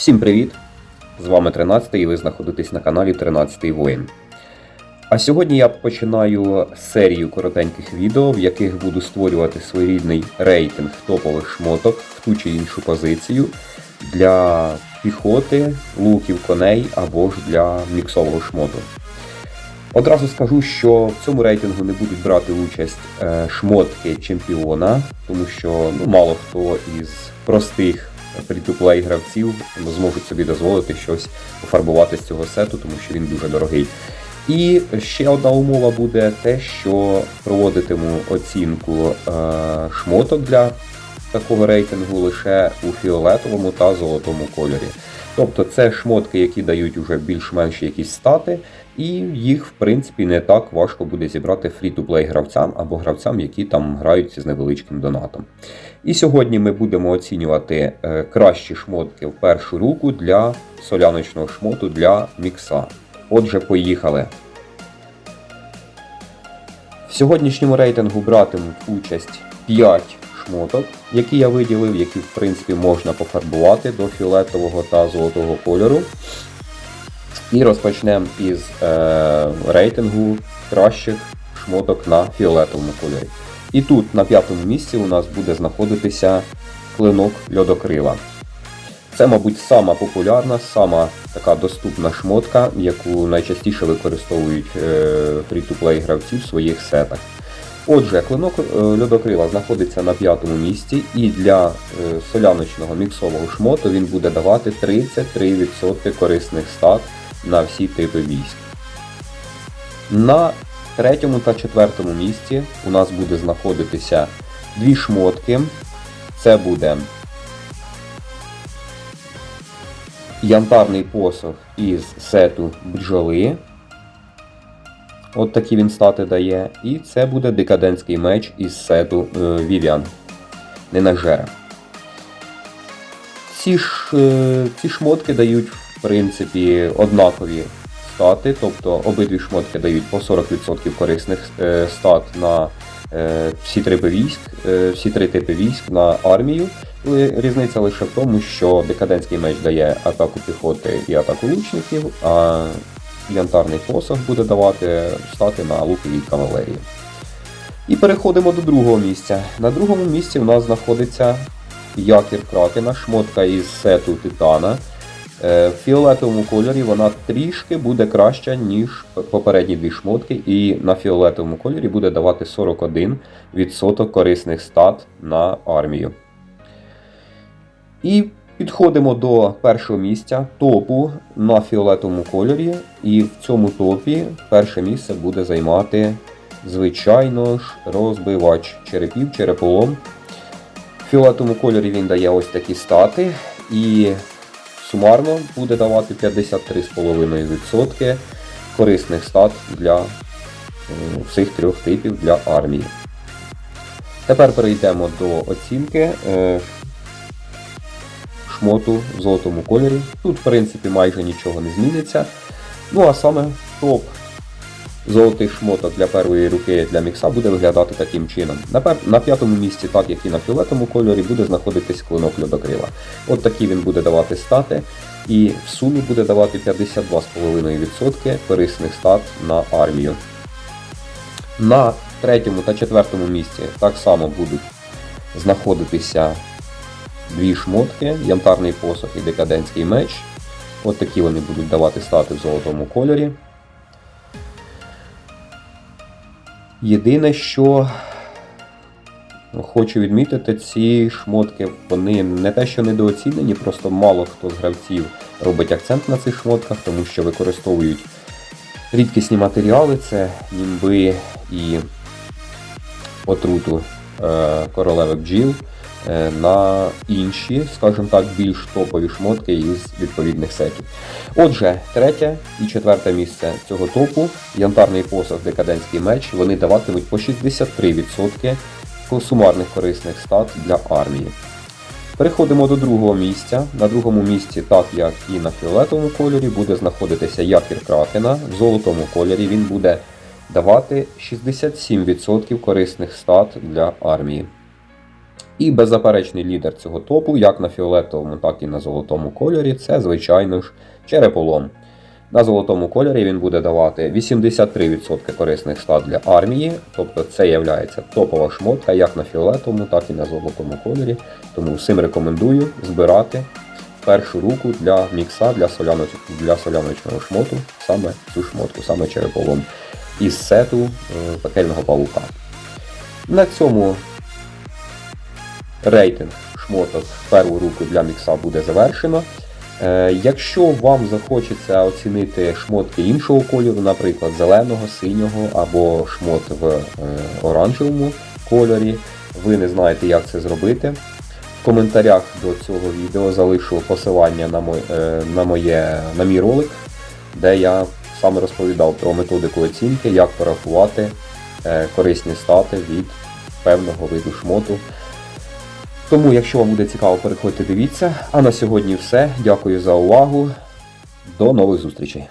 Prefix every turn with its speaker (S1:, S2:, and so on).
S1: Всім привіт! З вами 13 і ви знаходитесь на каналі 13 воїн. А сьогодні я починаю серію коротеньких відео, в яких буду створювати своєрідний рейтинг топових шмоток в ту чи іншу позицію для піхоти, луків, коней або ж для міксового шмоту. Одразу скажу, що в цьому рейтингу не будуть брати участь е, шмотки чемпіона, тому що ну, мало хто із простих фрі-то-плей гравців зможуть собі дозволити щось пофарбувати з цього сету, тому що він дуже дорогий. І ще одна умова буде те, що проводитиму оцінку е, шмоток для такого рейтингу лише у фіолетовому та золотому кольорі. Тобто це шмотки, які дають уже більш-менш якісь стати, і їх, в принципі, не так важко буде зібрати фрі-то-плей гравцям або гравцям, які там грають з невеличким донатом. І сьогодні ми будемо оцінювати е, кращі шмотки в першу руку для соляночного шмоту для мікса. Отже, поїхали. В сьогоднішньому рейтингу братимуть участь 5 шмоток, які я виділив, які в принципі можна пофарбувати до фіолетового та золотого кольору. І розпочнемо із е, рейтингу кращих шмоток на фіолетовому кольорі. І тут на п'ятому місці у нас буде знаходитися клинок льодокрила. Це, мабуть, сама популярна, сама така доступна шмотка, яку найчастіше використовують фрі-то-плей гравці в своїх сетах. Отже, клинок е, льодокрила знаходиться на п'ятому місці, і для е, соляночного міксового шмоту він буде давати 33% корисних стат на всі типи військ. На третьому та четвертому місці у нас буде знаходитися дві шмотки. Це буде янтарний посох із сету бджоли. От такі він стати дає. І це буде декадентський меч із сету е, Вівіан. Ненажера. Ці, е, ці шмотки дають, в принципі, однакові стати, тобто обидві шмотки дають по 40% корисних е, стат на е, всі типи військ, е, всі три типи військ на армію. Різниця лише в тому, що декадентський меч дає атаку піхоти і атаку лучників, а янтарний посох буде давати стати на луки і кавалерії. І переходимо до другого місця. На другому місці в нас знаходиться якір кракена, шмотка із сету Титана. Е, В фіолетовому кольорі вона трішки буде краща, ніж попередні дві шмотки, і на фіолетовому кольорі буде давати 41% корисних стат на армію. І підходимо до першого місця топу на фіолетовому кольорі. І в цьому топі перше місце буде займати, звичайно ж, розбивач черепів, череполом. В фіолетовому кольорі він дає ось такі стати. І сумарно буде давати 53,5% корисних стат для всіх трьох типів для армії. Тепер перейдемо до оцінки е, шмоту в золотому кольорі. Тут, в принципі, майже нічого не зміниться. Ну а саме топ золотих шмоток для першої руки для мікса буде виглядати таким чином. На, п'ятому місці, так як і на фіолетовому кольорі, буде знаходитись клинок льодокрила. От такий він буде давати стати. І в сумі буде давати 52,5% корисних стат на армію. На третьому та четвертому місці так само будуть знаходитися дві шмотки, янтарний посох і декадентський меч. От такі вони будуть давати стати в золотому кольорі. Єдине, що хочу відмітити, ці шмотки вони не те, що недооцінені, просто мало хто з гравців робить акцент на цих шмотках, тому що використовують рідкісні матеріали, це німби і отруту е, королеви бджіл на інші, скажімо так, більш топові шмотки із відповідних сетів. Отже, третє і четверте місце цього топу, янтарний посох, декадентський меч, вони даватимуть по 63% сумарних корисних стат для армії. Переходимо до другого місця. На другому місці, так як і на фіолетовому кольорі, буде знаходитися якір кракена. В золотому кольорі він буде давати 67% корисних стат для армії. І беззаперечний лідер цього топу, як на фіолетовому, так і на золотому кольорі, це, звичайно ж, череполом. На золотому кольорі він буде давати 83% корисних стат для армії, тобто це є топова шмотка як на фіолетовому, так і на золотому кольорі. Тому всім рекомендую збирати першу руку для мікса для, соляно, для соляночного шмоту, саме цю шмотку, саме череполом із сету е, пекельного павука. На цьому рейтинг шмоток в першу руку для мікса буде завершено. Е, Якщо вам захочеться оцінити шмотки іншого кольору, наприклад, зеленого, синього або шмот в е, оранжевому кольорі, ви не знаєте, як це зробити. В коментарях до цього відео залишу посилання на, мой, е, на, моє, на мій ролик, де я саме розповідав про методику оцінки, як порахувати корисні стати від певного виду шмоту. Тому, якщо вам буде цікаво, переходьте, дивіться. А на сьогодні все. Дякую за увагу. До нових зустрічей.